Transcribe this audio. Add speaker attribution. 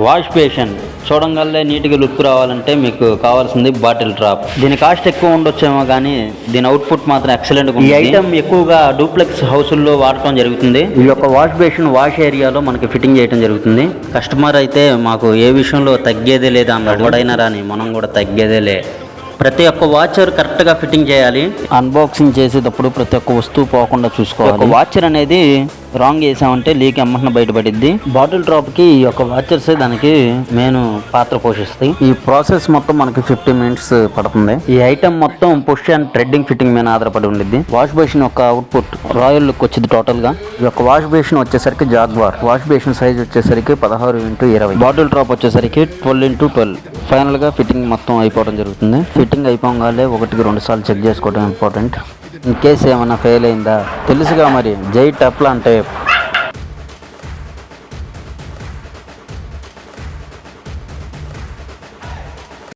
Speaker 1: Wash basin. చూడంగానే నీట్గా look రావాలంటే మీకు కావాల్సింది బాటిల్ డ్రాప్. దీని కాస్ట్ ఎక్కువ ఉండొచ్చేమో కానీ దీని అవుట్పుట్ మాత్రం ఎక్సలెంట్ ఈ ఐటమ్ ఎక్కువగా డూప్లెక్స్ హౌసుల్లో వాడటం జరుగుతుంది. ఈ యొక్క వాష్ బేషన్ వాష్ ఏరియాలో మనకి ఫిట్టింగ్ చేయడం జరుగుతుంది. కస్టమర్ అయితే మాకు ఏ విషయంలో తగ్గేదే లేదా అన్నాడు ఎవడైనా రాని మనం కూడా తగ్గేదేలే ప్రతి ఒక్క వాచర్ కరెక్ట్గా ఫిట్టింగ్ చేయాలి. అన్బాక్సింగ్ చేసేటప్పుడు ప్రతి ఒక్క వస్తువు పోకుండా చూసుకోవాలి. వాచర్ అనేది రాంగ్ వేసామంటే లీక్ ఎమ్మటన బయటపడిద్ది. బాటిల్ డ్రాప్కి ఈ యొక్క వాచర్స్ దానికి మెయిన్ పాత్ర పోషిస్తాయి. ఈ ప్రాసెస్ మొత్తం మనకి ఫిఫ్టీ మినిట్స్ పడుతుంది. ఈ ఐటమ్ మొత్తం పుష్ అండ్ థ్రెడ్డింగ్ ఫిట్టింగ్ మీద ఆధారపడి ఉండిద్ది. వాష్ బేసిన్ యొక్క అవుట్పుట్ రాయల్ లుక్ వచ్చింది టోటల్గా. ఈ యొక్క వాష్ బేసిన్ వచ్చేసరికి జాగ్వార్ వాష్ బేసిన్ సైజ్ వచ్చేసరికి పదహారు ఇంటూ ఇరవై. బాటిల్ డ్రాప్ వచ్చేసరికి ట్వెల్వ్ ఇంటూ ట్వెల్వ్ ఫైనల్గా ఫిట్టింగ్ మొత్తం అయిపోవడం జరుగుతుంది. ఫిట్టింగ్ అయిపోగానే ఒకటికి రెండు సార్లు చెక్ చేసుకోవడం ఇంపార్టెంట్ ఇన్ కేస్ ఏమైనా ఫెయిల్ అయిందా? తెలుసుగా మరి. జై టప్లా అంటే